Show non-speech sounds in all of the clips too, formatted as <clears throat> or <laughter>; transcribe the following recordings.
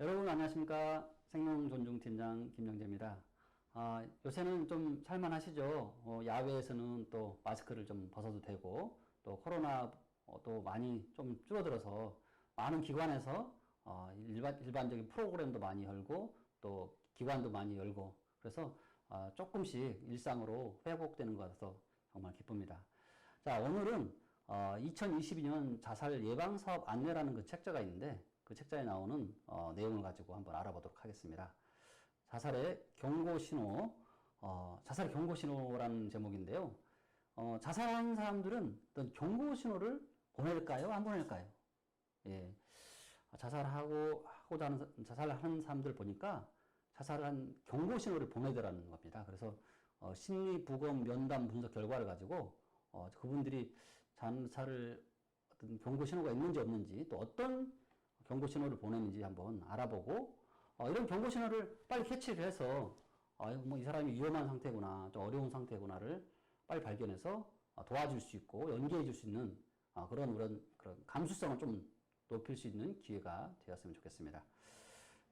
여러분 안녕하십니까 생명 존중 팀장 김영재입니다. 아, 요새는 좀 살만하시죠? 어, 야외에서는 또 마스크를 좀 벗어도 되고 또 코로나도 많이 좀 줄어들어서 많은 기관에서 어, 일반 일반적인 프로그램도 많이 열고 또 기관도 많이 열고 그래서 어, 조금씩 일상으로 회복되는 것 같아서 정말 기쁩니다. 자 오늘은 어, 2022년 자살 예방 사업 안내라는 그 책자가 있는데 그 책자에 나오는 어, 내용을 가지고 한번 알아보도록 하겠습니다. 자살의 경고 신호, 어, 자살 경고 신호라는 제목인데요. 어, 자살하는 사람들은 어떤 경고 신호를 보낼까요? 안 보낼까요? 예. 자살하고, 하고자 하는, 사- 자살하는 사람들 보니까 자살한 경고 신호를 보내더라는 겁니다. 그래서, 어, 심리 부검 면담 분석 결과를 가지고, 어, 그분들이 자살을 어떤 경고 신호가 있는지 없는지 또 어떤 경고 신호를 보내는지 한번 알아보고 어, 이런 경고 신호를 빨리 캐치를 해서 어, 뭐이 사람이 위험한 상태구나 좀 어려운 상태구나를 빨리 발견해서 어, 도와줄 수 있고 연계해 줄 수 있는 어, 그런 그런 그런 감수성을 좀 높일 수 있는 기회가 되었으면 좋겠습니다.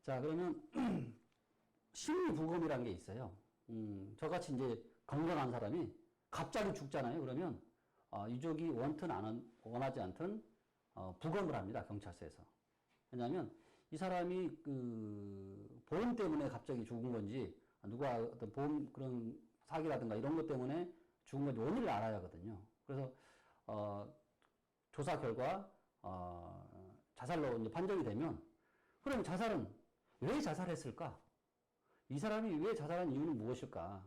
자 그러면 <clears throat> 심리 부검이라는 게 있어요. 음, 저같이 이제 건강한 사람이 갑자기 죽잖아요. 그러면 어, 유족이 원튼 안 원- 원하지 않든 어, 부검을 합니다. 경찰서에서. 왜냐하면 이 사람이 그 보험 때문에 갑자기 죽은 건지 누가 어떤 보험 그런 사기라든가 이런 것 때문에 죽은 건지 원인을 알아야 하거든요. 그래서 어, 조사 결과 어, 자살로 이제 판정이 되면 그럼 자살은 왜 자살했을까? 이 사람이 왜 자살한 이유는 무엇일까?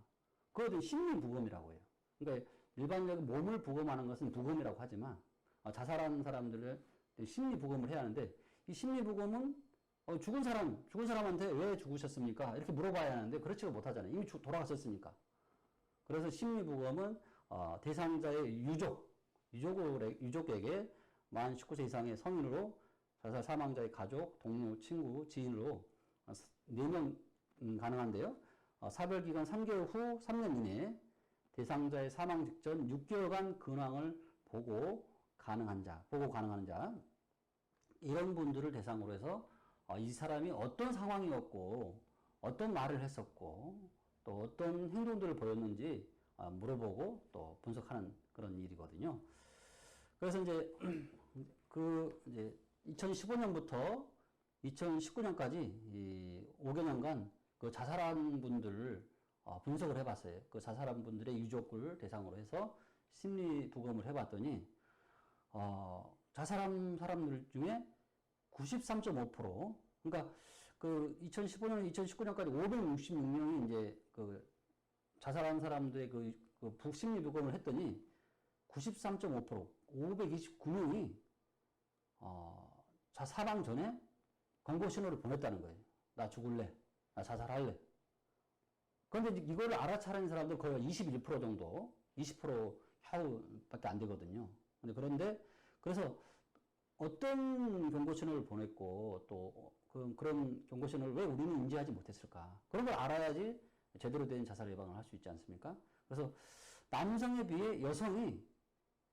그것은 심리 부검이라고 해요. 그러니까 일반적인 몸을 부검하는 것은 부검이라고 하지만 어, 자살한 사람들을 심리 부검을 해야 하는데 이 심리 부검은 어, 죽은 사람, 죽은 사람한테 왜 죽으셨습니까? 이렇게 물어봐야 하는데 그렇지가 못하잖아요. 이미 죽- 돌아가셨으니까. 그래서 심리 부검은 어, 대상자의 유족, 유족을, 유족에게 만 19세 이상의 성인으로 자살 사망자의 가족, 동료, 친구, 지인으로 어, 4명 음, 가능한데요. 어, 사별기간 3개월 후 3년 이내에 대상자의 사망 직전 6개월간 근황을 보고 가능한 자, 보고 가능한 자, 이런 분들을 대상으로 해서 어, 이 사람이 어떤 상황이었고, 어떤 말을 했었고, 또 어떤 행동들을 보였는지 어, 물어보고 또 분석하는 그런 일이거든요. 그래서 이제 <clears throat> 그 이제 2015년부터 2019년까지 이 5개년간 그 자살한 분들을 어, 분석을 해봤어요. 그 자살한 분들의 유족을 대상으로 해서 심리 부검을 해봤더니 어, 자살한 사람들 중에 93.5% 그러니까 그 2015년 2019년까지 566명이 이제 그 자살한 사람들의 그, 그 북심리 부검을 했더니 93.5% 529명이 어, 자 사망 전에 경고 신호를 보냈다는 거예요. 나 죽을래. 나 자살할래. 그런데 이거를 알아차리는 사람들 거의 21% 정도, 20% 향후밖에 안 되거든요. 근데 그런데 그래서 어떤 경고 신호를 보냈고 또 그, 그런 경고 신호를 왜 우리는 인지하지 못했을까? 그런 걸 알아야지 제대로 된 자살 예방을 할 수 있지 않습니까? 그래서 남성에 비해 여성이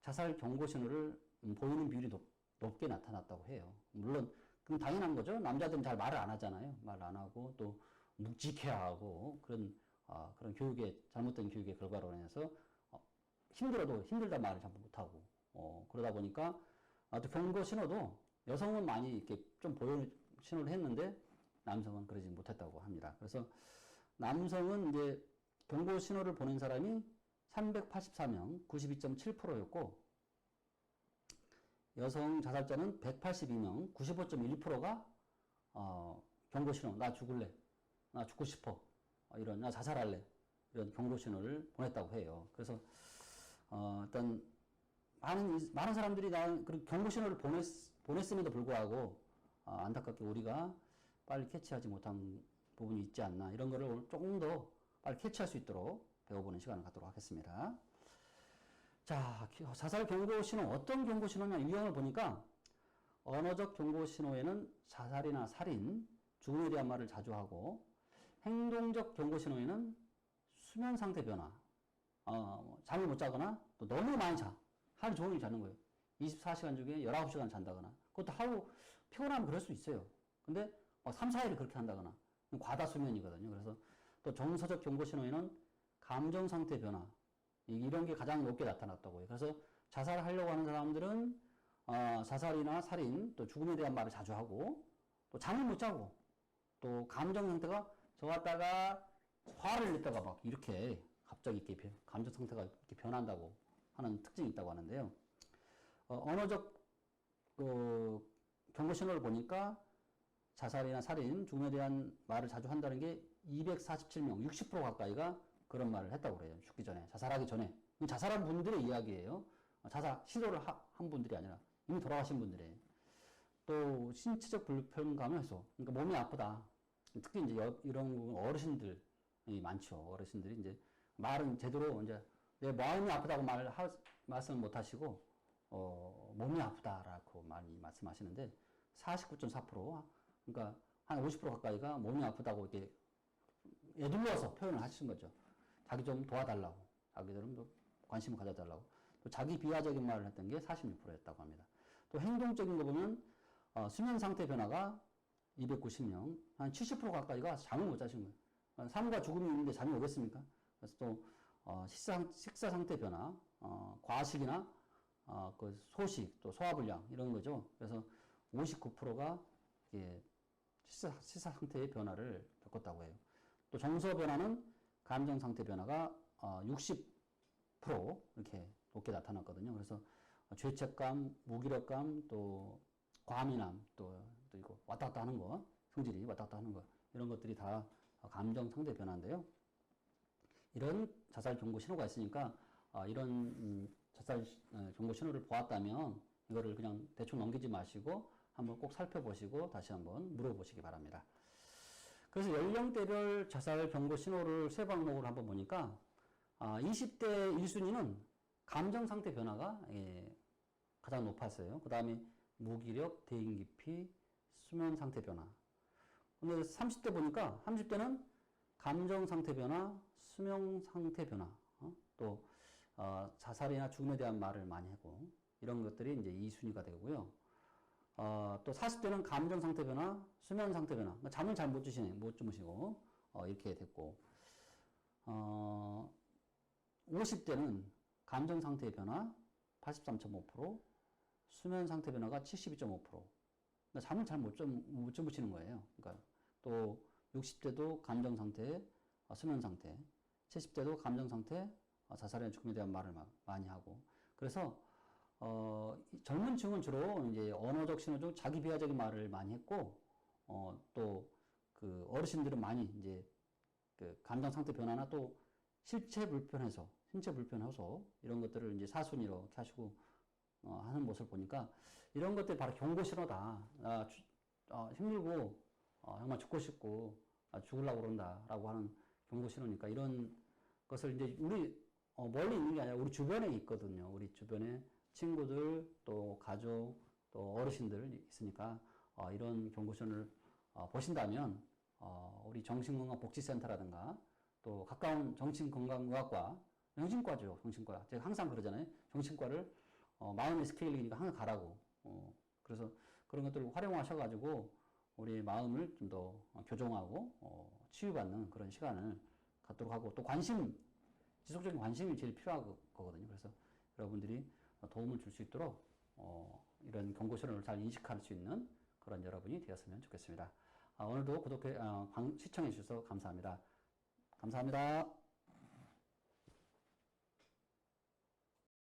자살 경고 신호를 음, 보이는 비율이 높, 높게 나타났다고 해요. 물론 그건 당연한 거죠. 남자들은 잘 말을 안 하잖아요. 말 안 하고 또 묵직해야 하고 그런 아, 그런 교육의 잘못된 교육의 결과로 인해서 어, 힘들어도 힘들다 말을 잘 못하고 어, 그러다 보니까 아, 또 경고 신호도 여성은 많이 이렇게 좀 보이는 신호를 했는데 남성은 그러지 못했다고 합니다. 그래서 남성은 이제 경고 신호를 보낸 사람이 384명, 92.7%였고 여성 자살자는 182명, 95.1%가 어, 경고 신호, 나 죽을래, 나 죽고 싶어, 어, 이런 나 자살할래 이런 경고 신호를 보냈다고 해요. 그래서 어, 일단 많은 이- 많은 사람들이 나 그런 경고 신호를 보냈 보냈음에도 불구하고 어, 안타깝게 우리가 빨리 캐치하지 못한 부분이 있지 않나 이런 거를 오늘 조금 더 빨리 캐치할 수 있도록 배워보는 시간을 갖도록 하겠습니다. 자, 기- 자살 경고 신호 어떤 경고 신호냐 유형을 보니까 언어적 경고 신호에는 자살이나 살인, 죽음에 대한 말을 자주 하고 행동적 경고 신호에는 수면 상태 변화, 어, 뭐 잠을 못 자거나 또 너무 많이 자. 하루 종일 자는 거예요. 24시간 중에 19시간 잔다거나. 그것도 하루 피곤하면 그럴 수 있어요. 근데 막 3, 4일을 그렇게 한다거나 과다 수면이거든요. 그래서 또 정서적 경고 신호에는 감정 상태 변화 이- 이런 게 가장 높게 나타났다고요. 그래서 자살하려고 하는 사람들은 어, 자살이나 살인 또 죽음에 대한 말을 자주 하고 또 잠을 못 자고 또 감정 상태가 저 갖다가 화를 냈다가 막 이렇게 갑자기 이렇게 변- 감정 상태가 이렇게 변한다고 하는 특징이 있다고 하는데요. 어, 언어적 그 경고 신호를 보니까 자살이나 살인, 죽음에 대한 말을 자주 한다는 게 247명, 60% 가까이가 그런 말을 했다고 그래요. 죽기 전에, 자살하기 전에. 자살한 분들의 이야기예요. 어, 자살 시도를 하- 한 분들이 아니라 이미 돌아가신 분들이에요. 또 신체적 불편감을 해소. 그러니까 몸이 아프다. 특히 이제 여- 이런 어르신들이 많죠. 어르신들이 이제 말은 제대로 이제 내 마음이 아프다고 말 말씀 못 하시고 어, 몸이 아프다라고 많이 말씀하시는데 49.4% 그러니까 한 50% 가까이가 몸이 아프다고 이렇게 애둘러서 표현을 하신 거죠. 자기 좀 도와달라고, 자기들은 뭐 관심을 가져달라고. 또 자기 비하적인 말을 했던 게 46%였다고 합니다. 또 행동적인 거 보면 어, 수면 상태 변화가 290명, 한 70% 가까이가 잠을 못 자신 거예요. 어, 삶과 죽음이 있는데 잠이 오겠습니까? 그래서 또 어, 식사, 식사 상태 변화, 어, 과식이나 어, 그 소식, 또 소화불량 이런 거죠. 그래서 59%가 예, 식사, 식사 상태의 변화를 겪었다고 해요. 또 정서 변화는 감정 상태 변화가 어, 60% 이렇게 높게 나타났거든요. 그래서 죄책감, 무기력감, 또 과민함, 또, 또 이거 왔다 갔다 하는 거, 성질이 왔다 갔다 하는 거 이런 것들이 다 감정 상태 변화인데요. 이런 자살 경고 신호가 있으니까 어, 이런 음, 자살 어, 경고 신호를 보았다면 이거를 그냥 대충 넘기지 마시고 한번 꼭 살펴보시고 다시 한번 물어보시기 바랍니다. 그래서 연령대별 자살 경고 신호를 세 방목으로 한번 보니까 아, 20대 1순위는 감정 상태 변화가 예, 가장 높았어요. 그 다음에 무기력, 대인 기피, 수면 상태 변화. 근데 30대 보니까 30대는 감정 상태 변화, 수면 상태 변화, 어? 또 어, 자살이나 죽음에 대한 말을 많이 하고 이런 것들이 이제 2순위가 되고요. 어, 또 40대는 감정 상태 변화, 수면 상태 변화. 그러니까 잠을 잘 못 주시네, 못 주무시고 어, 이렇게 됐고, 어, 50대는 감정 상태 변화 83.5%, 수면 상태 변화가 72.5%. 그러니까 잠을 잘못못 주무시는 거예요. 그러니까 또 60대도 감정 상태, 어, 수면 상태, 70대도 감정 상태, 어, 자살이나 죽음에 대한 말을 막 많이 하고. 그래서 어, 이 젊은 층은 주로 이제 언어적 신호 중 자기 비하적인 말을 많이 했고, 어, 또 그 어르신들은 많이 이제 그 감정 상태 변화나 또 실체 불편 해소, 신체 불편 해소 이런 것들을 이제 사순위로 이렇게 하시고 어, 하는 모습을 보니까 이런 것들이 바로 경고 신호다. 아, 주- 어, 힘들고 어, 정말 죽고 싶고 아, 죽으려고 그런다라고 하는 경고 신호니까 이런 것을 이제 우리 어, 멀리 있는 게 아니라 우리 주변에 있거든요. 우리 주변에 친구들 또 가족 또 어르신들 있으니까 어, 이런 경고 신호를 어, 보신다면 어, 우리 정신건강복지센터라든가 또 가까운 정신건강의학과 정신과죠. 정신과. 제가 항상 그러잖아요. 정신과를 어, 마음의 스케일이니까 항상 가라고. 어, 그래서 그런 것들을 활용하셔가지고 우리 마음을 좀 더 교정하고 어, 치유받는 그런 시간을 갖도록 하고 또 관심 지속적인 관심이 제일 필요한 거- 거거든요 그래서 여러분들이 도움을 줄 수 있도록 어, 이런 경고 신호를 잘 인식할 수 있는 그런 여러분이 되었으면 좋겠습니다. 아, 오늘도 구독해 어, 방- 시청해 주셔서 감사합니다. 감사합니다.